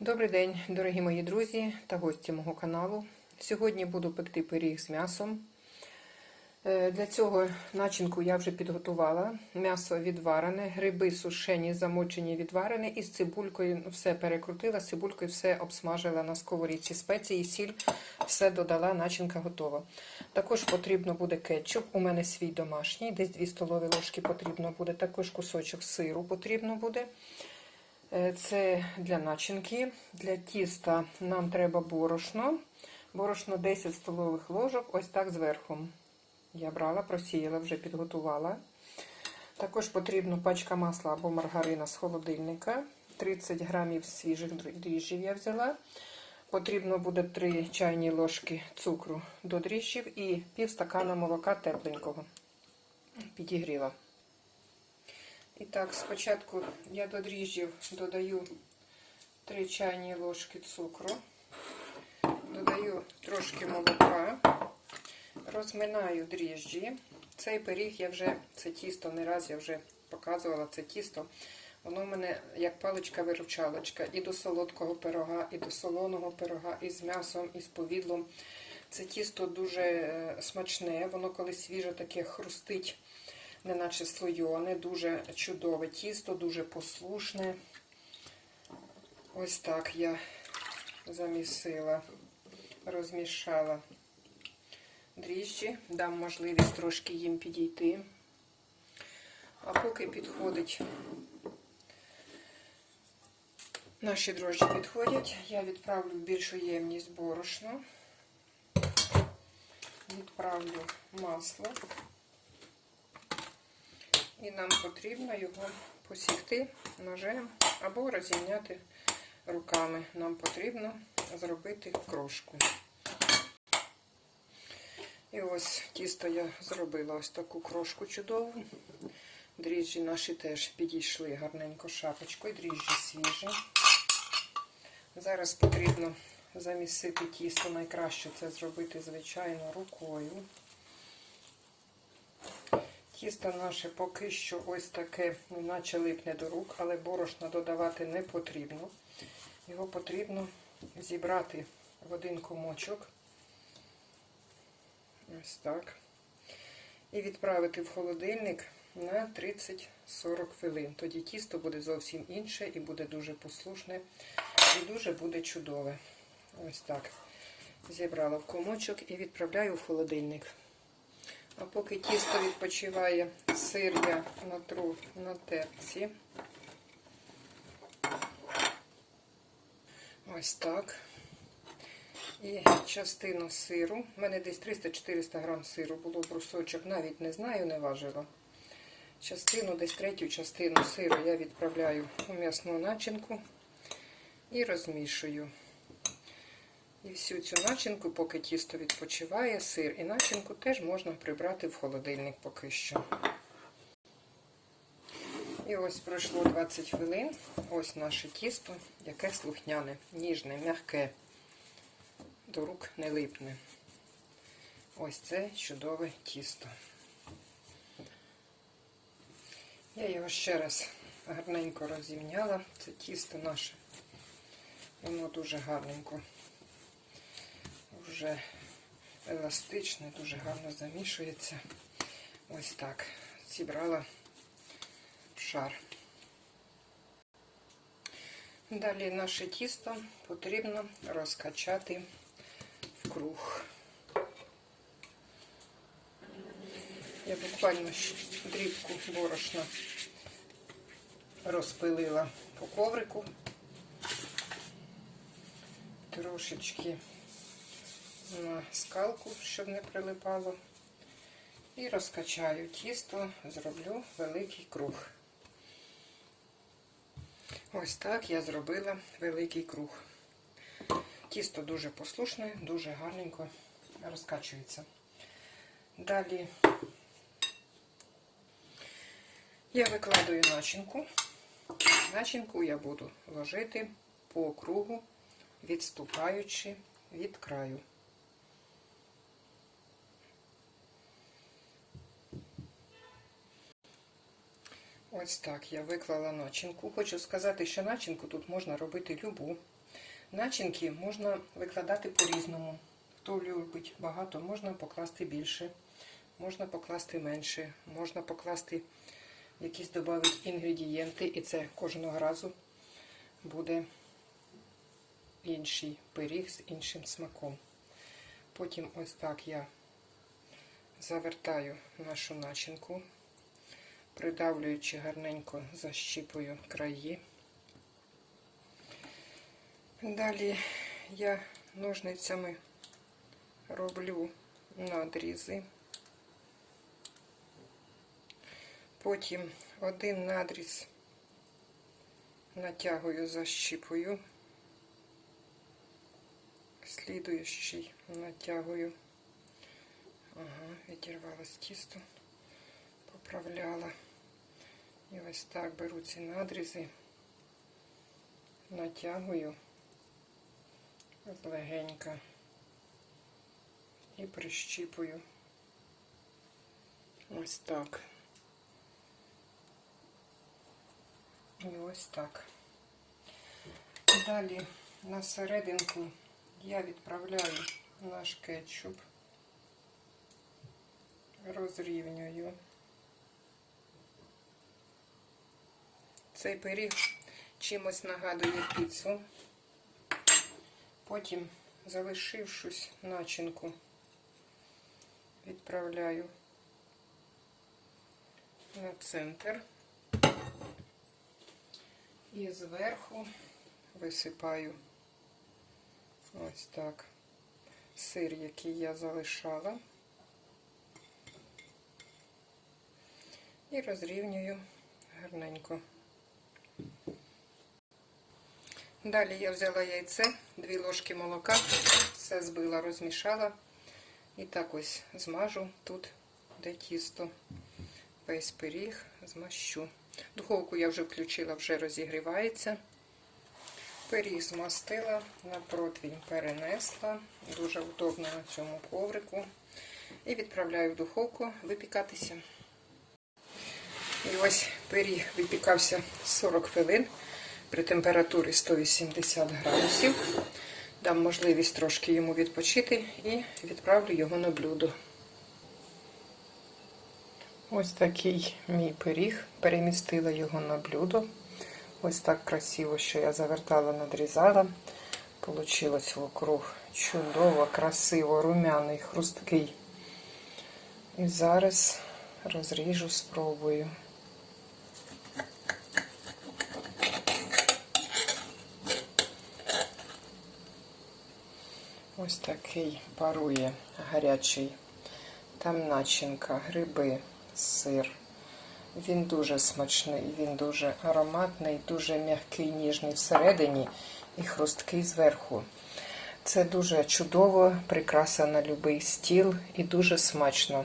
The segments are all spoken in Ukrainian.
Добрий день, дорогі мої друзі та гості мого каналу. Сьогодні буду пекти пиріг з м'ясом. Е, Для цього начинку я вже підготувала. М'ясо відварене, гриби сушені, замочені, відварені. І з цибулькою все перекрутила, з цибулькою все обсмажила на сковорідці. Спеції, сіль, все додала, начинка готова. Також потрібно буде кетчуп. У мене свій домашній, десь 2 столові ложки потрібно буде. Також кусочок сиру потрібно буде. Е, Це для начинки. Для тіста нам треба борошно. Борошно 10 столових ложок, ось так зверху. Я брала, просіяла, вже підготувала. Також потрібна пачка масла або маргарина з холодильника. 30 грамів свіжих дріжджів я взяла. Потрібно буде 3 чайні ложки цукру до дріжджів і пів стакана молока тепленького. Підігріла. І так, спочатку я до дріжджів додаю 3 чайні ложки цукру, додаю трошки молока, розминаю дріжджі. Цей пиріг я вже, це тісто, не раз я вже показувала це тісто. Воно в мене як паличка-виручалочка і до солодкого пирога, і до солоного пирога, і з м'ясом, і з повідлом. Це тісто дуже е, смачне, воно коли свіже таке хрустить неначе слойоне, дуже чудове тісто, дуже послушне. Ось так я замісила, розмішала дріжджі, дам можливість трошки їм підійти. А поки підходить, наші дрожжі підходять, я відправлю в більшу ємність борошно, відправлю масло. І нам потрібно його посікти ножем або розімняти руками. Нам потрібно зробити крошку. І ось тісто я зробила ось таку крошку чудову. Дріжджі наші теж підійшли гарненько шапочкою, дріжджі свіжі. Зараз потрібно замісити тісто. Найкраще це зробити, звичайно, рукою. Тісто наше поки що ось таке, наче липне до рук, але борошна додавати не потрібно. Його потрібно зібрати в один комочок. Ось так. І відправити в холодильник на 30-40 хвилин. Тоді тісто буде зовсім інше і буде дуже послушне, і дуже буде чудове. Ось так. Зібрала в комочок і відправляю в холодильник. А поки тісто відпочиває, сир я натру на терці. Ось так. І частину сиру. У мене десь 300-400 грам сиру було брусочок, навіть не знаю, не важила. Частину, десь третю частину сиру я відправляю у м'ясну начинку і розмішую. І всю цю начинку, поки тісто відпочиває, сир і начинку теж можна прибрати в холодильник поки що. І ось пройшло 20 хвилин. Ось наше тісто, яке слухняне, ніжне, м'яке, до рук не липне. Ось це чудове тісто. Я його ще раз гарненько розімняла. Це тісто наше. Воно дуже гарненько вже еластичне, дуже гарно замішується. Ось так. Зібрала шар. Далі наше тісто потрібно розкачати в круг. Я буквально дрібку борошна розпилила по коврику, трошечки на скалку, щоб не прилипало. І розкачаю тісто, зроблю великий круг. Ось так я зробила великий круг. Тісто дуже послушне, дуже гарненько розкачується. Далі я викладаю начинку. Начинку я буду ложити по кругу, відступаючи від краю. Ось так я виклала начинку. Хочу сказати, що начинку тут можна робити любу. Начинки можна викладати по-різному. Хто любить багато, можна покласти більше, можна покласти менше, можна покласти якісь додати інгредієнти, і це кожного разу буде інший пиріг з іншим смаком. Потім ось так я завертаю нашу начинку, придавлюючи гарненько защіпую краї. Далі я ножницями роблю надрізи. Потім один надріз натягую, защіпую, слідуючий натягую. Ага, відірвалось тісто, поправляла. І ось так беру ці надрізи, натягую легенько і прищіпую. Ось так. І ось так. Далі на серединку я відправляю наш кетчуп, розрівнюю. Цей пиріг чимось нагадує піцу. Потім, залишившись начинку, відправляю на центр. І зверху висипаю ось так сир, який я залишала, і розрівнюю гарненько. Далі я взяла яйце, дві ложки молока, все збила, розмішала. І так ось змажу тут, де тісто, весь пиріг змащу. Духовку я вже включила, вже розігрівається. Пиріг змастила, на противень перенесла. Дуже удобно на цьому коврику. І відправляю в духовку випікатися. І ось пиріг випікався 40 хвилин при температурі 180 градусів. Дам можливість трошки йому відпочити і відправлю його на блюдо. Ось такий мій пиріг. Перемістила його на блюдо. Ось так красиво, що я завертала, надрізала. Получилось вокруг чудово, красиво, румяний, хрусткий. І зараз розріжу, спробую. Ось такий парує гарячий. Там начинка, гриби, сир. Він дуже смачний, він дуже ароматний, дуже м'який, ніжний всередині і хрусткий зверху. Це дуже чудово, прикраса на будь-який стіл і дуже смачно.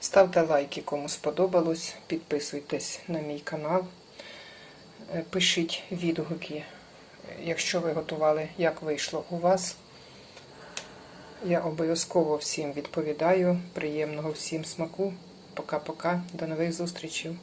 Ставте лайки, кому сподобалось, підписуйтесь на мій канал, Е, пишіть відгуки, якщо ви готували, як вийшло у вас. Я обов'язково всім відповідаю. Приємного всім смаку. Пока-пока. До нових зустрічей.